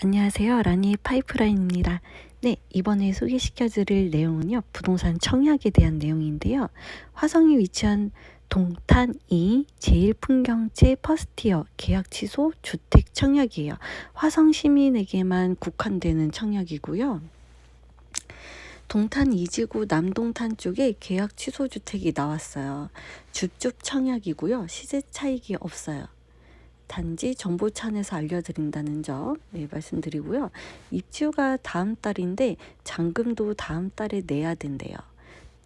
안녕하세요. 라니 파이프라인입니다. 네, 이번에 소개시켜 드릴 내용은요. 부동산 청약에 대한 내용인데요. 화성에 위치한 동탄 2 제일풍경채 퍼스티어 계약 취소 주택 청약이에요. 화성 시민에게만 국한되는 청약이고요. 동탄 이지구 남동탄 쪽에 계약 취소 주택이 나왔어요. 줍줍 청약이고요. 시세 차익이 없어요. 단지 정보찬에서 알려드린다는 점 네, 말씀드리고요. 입주가 다음 달인데 잔금도 다음 달에 내야 된대요.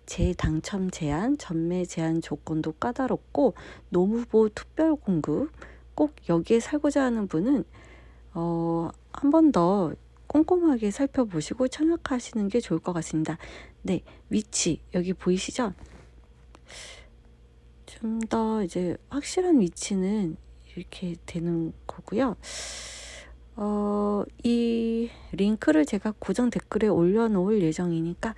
재당첨 제한, 전매 제한 조건도 까다롭고 노무보 특별 공급 꼭 여기에 살고자 하는 분은 어, 한 번 더 꼼꼼하게 살펴보시고 청약하시는 게 좋을 것 같습니다. 네, 위치 여기 보이시죠? 좀 더 이제 확실한 위치는 이렇게 되는 거고요. 어, 이 링크를 제가 고정 댓글에 올려놓을 예정이니까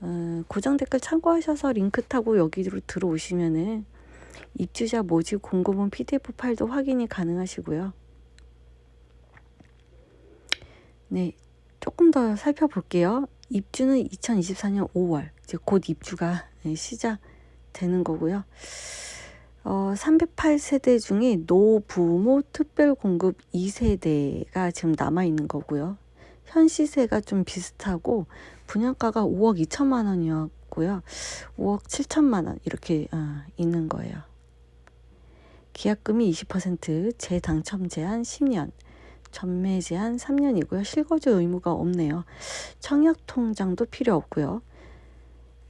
어, 고정 댓글 참고하셔서 링크 타고 여기로 들어오시면은 입주자 모집 공고문 PDF 파일도 확인이 가능하시고요. 네, 조금 더 살펴볼게요. 입주는 2024년 5월, 이제 곧 입주가 네, 시작되는 거고요. 어, 308세대 중에 노부모 특별공급 2세대가 지금 남아있는 거고요. 현 시세가 좀 비슷하고 분양가가 5억 2천만 원이었고요. 5억 7천만 원 이렇게 어, 있는 거예요. 계약금이 20%, 재당첨 제한 10년, 전매 제한 3년이고요. 실거주 의무가 없네요. 청약 통장도 필요 없고요.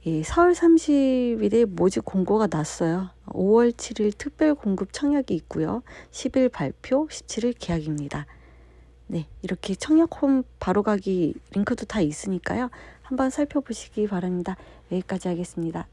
예, 4월 30일에 모집 공고가 났어요. 5월 7일 특별 공급 청약이 있고요. 10일 발표, 17일 계약입니다. 네, 이렇게 청약 홈 바로 가기 링크도 다 있으니까요. 한번 살펴보시기 바랍니다. 여기까지 하겠습니다.